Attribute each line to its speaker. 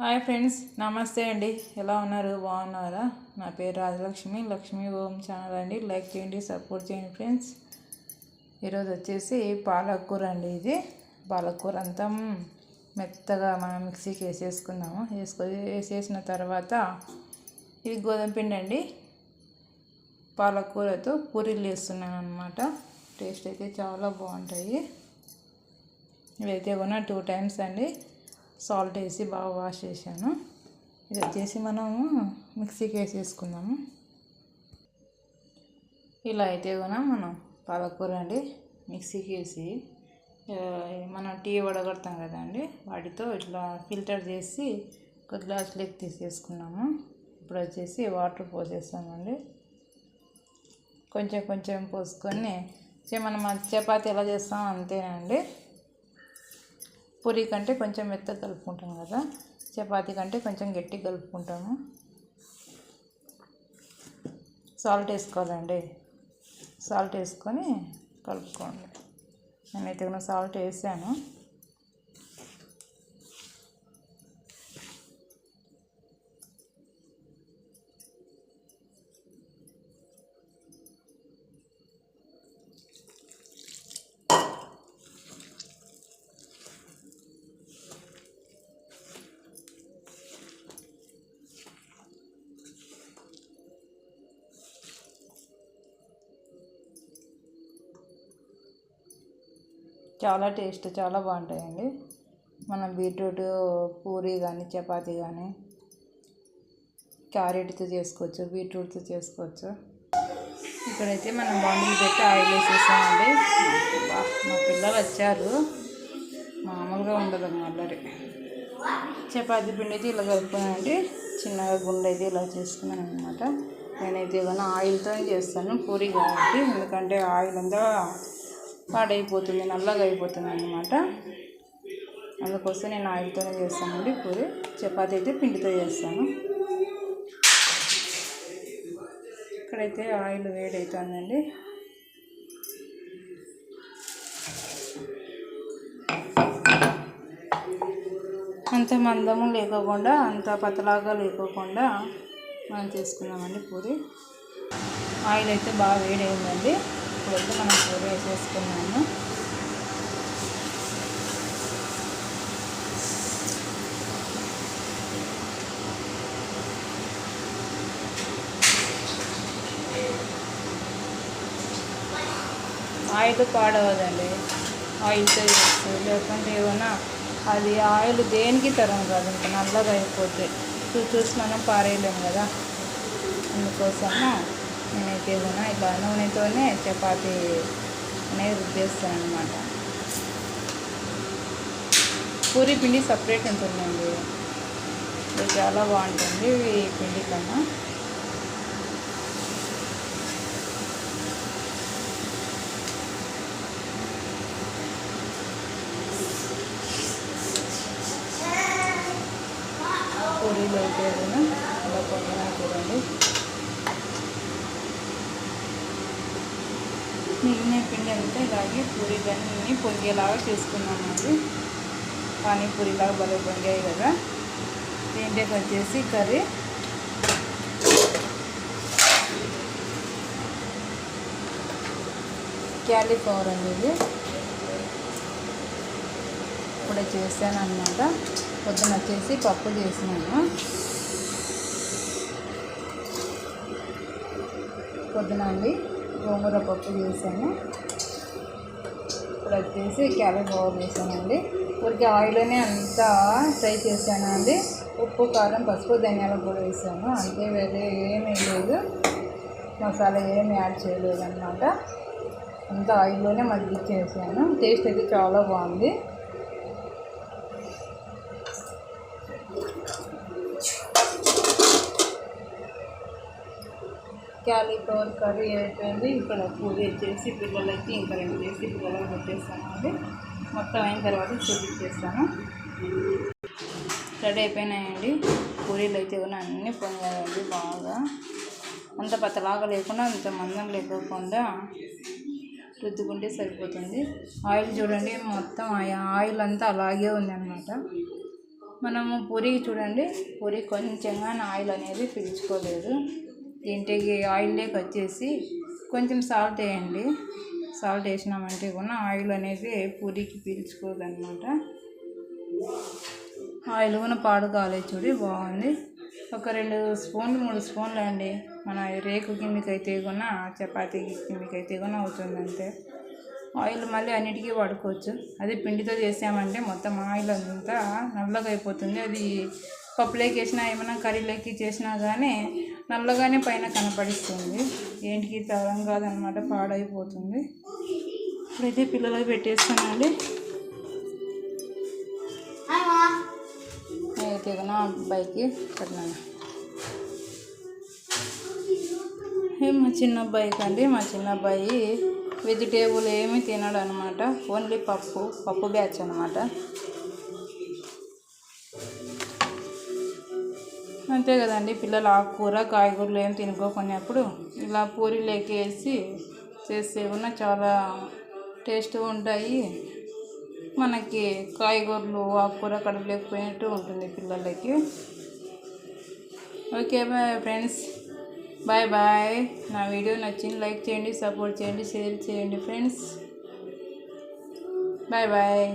Speaker 1: Hi friends నమస్తే అండి. ఎలా ఉన్నారు? బాగున్నారా? నా పేరు రాజలక్ష్మి. లక్ష్మీ ఓం ఛానల్ అండి. లైక్ చేయండి సపోర్ట్ చేయండి ఫ్రెండ్స్. ఈరోజు వచ్చేసి పాలకూర అండి ఇది. పాలకూర అంతా మెత్తగా మనం మిక్సీకి వేసేసుకుందాము వేసుకొని వేసేసిన తర్వాత ఇది గోధుమ పిండి అండి. పాలకూరతో పూరీలు వేస్తున్నాను అనమాట టేస్ట్ అయితే చాలా బాగుంటాయి. ఇవైతే కూడా టూ టైమ్స్ అండి. సాల్ట్ వేసి బాగా వాష్ చేశాను. ఇది వచ్చేసి మనము మిక్సీకి వేసేసుకుందాము. ఇలా అయితే కూడా మనం పాలకూర అండి మిక్సీకి వేసి మనం టీ వడగొడతాం కదండి వాటితో ఇట్లా ఫిల్టర్ చేసి ఒక లెక్ తీసేసుకున్నాము ఇప్పుడు వచ్చేసి వాటర్ పోసేస్తామండి. కొంచెం కొంచెం పోసుకొని మనం చపాతి ఎలా చేస్తాం అంతేనండి. పూరి కంటే కొంచెం మెత్తగా కలుపుకుంటాం కదా చపాతీ కంటే కొంచెం గట్టిగా కలుపుకుంటాము. సాల్ట్ వేసుకోవాలండి. సాల్ట్ వేసుకొని కలుపుకోండి. నేనైతే కూడా సాల్ట్ వేసాను. చాలా టేస్ట్ చాలా బాగుంటాయండి. మనం బీట్రూట్ పూరి కానీ చపాతీ కానీ క్యారెట్తో చేసుకోవచ్చు బీట్రూట్తో చేసుకోవచ్చు. ఇక్కడైతే మనం బాండీలు పెట్టి ఆయిల్ వేసేసామండి. మా పిల్లలు వచ్చారు. మామూలుగా ఉండదు అల్లరి చపాతీ పిండి అయితే ఇలా కలుపుకున్నానండి. చిన్నగా గుండె అయితే ఇలా చేసుకున్నాను అనమాట నేనైతే ఏమైనా ఆయిల్తో చేస్తాను పూరి కాబట్టి ఎందుకంటే ఆయిల్ అంతా పాడైపోతుంది నల్లగా అయిపోతుంది అనమాట అందుకోసం నేను ఆయిల్తోనే చేస్తానండి పూరి. చపాతి అయితే పిండితో చేస్తాను. ఇక్కడైతే ఆయిల్ వేడైతుందండి. అంత మందము లేకోకుండా అంత పతలాగా లేకోకుండా మనం చేసుకుందామండి పూరి. ఆయిల్ అయితే బాగా వేడైందండి. ఇప్పుడైతే మనం కూర వేసేసుకున్నాము ఆయిల్ పాడవదండి. ఆయిల్తో చేస్తే లేకుంటే ఏమన్నా అది ఆయిల్ దేనికి తరం కాదు. ఇంకా నల్లగా అయిపోతే చూసి మనం పారేయలేము కదా. అందుకోసము? నేనైతే ఏదైనా ఇట్లా నూనెతోనే చపాతీ అనేది రుద్దేస్తాను అనమాట పూరి పిండి సపరేట్ ఉంటుందండి. ఇది చాలా బాగుంటుంది ఈ పిండి కన్నా. పూరీలు అయితే ఏదైనా అలా పొందినా చూడండి మిగిలిన పిండి అంతా ఇలాగే పూరీలన్నీ పొంగేలాగా చేసుకున్నామండి పానీపూరిలాగా భలే పొంగాయి కదా. దీంట్లోకి వచ్చేసి కర్రీ. క్యాలీఫ్లవర్ అనేది ఇది. చేశాను అనమాట పొద్దున వచ్చేసి పప్పు చేసినాను. పొద్దున అండి. గోంగూర పప్పు చేశాను ఇప్పుడు వచ్చేసి క్యాలీఫ్లవర్ వేసానండి. ఊరికి ఆయిల్లోనే అంతా ఫ్రై చేశాను అండి. ఉప్పు కారం పసుపు ధనియాల కూడా వేసాను. అంతే వేరే ఏమీ లేదు. మసాలా ఏమి యాడ్ చేయలేదు అనమాట అంతా ఆయిల్లోనే మగ్గిచ్చేసాను. టేస్ట్ అయితే చాలా బాగుంది. క్యాలీఫ్లవర్ కర్రీ అయిపోయింది. ఇక్కడ పూరి వచ్చేసి పిల్లలకి ఇంకా రెండు చేసి పిల్లలకి పెట్టేస్తాను అండి మొత్తం అయిన తర్వాత చూపించేస్తాను. రెడీ అయిపోయినాయండి. పూరీలు అయితే కూడా అన్నీ పొందాయండి బాగా. అంత పతలాగా లేకుండా అంత మందం లేకోకుండా రుద్దుకుంటే సరిపోతుంది. ఆయిల్ చూడండి మొత్తం ఆ ఆయిల్ అంతా అలాగే ఉంది అనమాట మనము పూరికి చూడండి పూరి కొంచెంగా ఆయిల్ అనేది పీల్చుకోలేదు. దీంట్లోకి ఆయిల్లోకి వచ్చేసి కొంచెం సాల్ట్ వేయండి. సాల్ట్ వేసినామంటే కూడా ఆయిల్ అనేది పూరికి పీల్చుకోదనమాట ఆయిల్ కూడా పాడు కాలే చూడి బాగుంది. ఒక రెండు స్పూన్లు మూడు స్పూన్లు అండి. మన రేకు కిందకి అయితే కూడా చపాతీ కిందకి అయితే కూడా అవుతుంది అంతే ఆయిల్ మళ్ళీ అన్నిటికీ వాడుకోవచ్చు. అదే పిండితో చేసామంటే మొత్తం ఆయిల్ అంతా నల్లగా అయిపోతుంది. అది పప్పులోకి వేసినా ఏమైనా కర్రీలోకి చేసినా కానీ నల్లగానే పైన కనపడిస్తుంది. ఏంటికి తరం కాదనమాట పాడైపోతుంది. ఇప్పుడైతే పిల్లలకి పెట్టేస్తానండి అయితే కన్నా అబ్బాయికి పెట్టినాను మా చిన్న అబ్బాయికి అండి మా చిన్న అబ్బాయి వెజిటేబుల్ ఏమీ తినడు అనమాట ఓన్లీ పప్పు పప్పు బ్యాచ్ అనమాట. అంతే కదండి పిల్లలు ఆకుకూర కాయగూరలు ఏం తినుకోకునేప్పుడు ఇలా పూరీలోకి వేసి చేస్తే కూడా చాలా టేస్ట్గా ఉంటాయి. మనకి కాయగూరలు ఆకుకూర కడుపులేకపోయినట్టు ఉంటుంది పిల్లలకి. Okay bye friends bye bye. నా వీడియో నచ్చింది లైక్ చేయండి సపోర్ట్ చేయండి షేర్ చేయండి ఫ్రెండ్స్. Bye bye.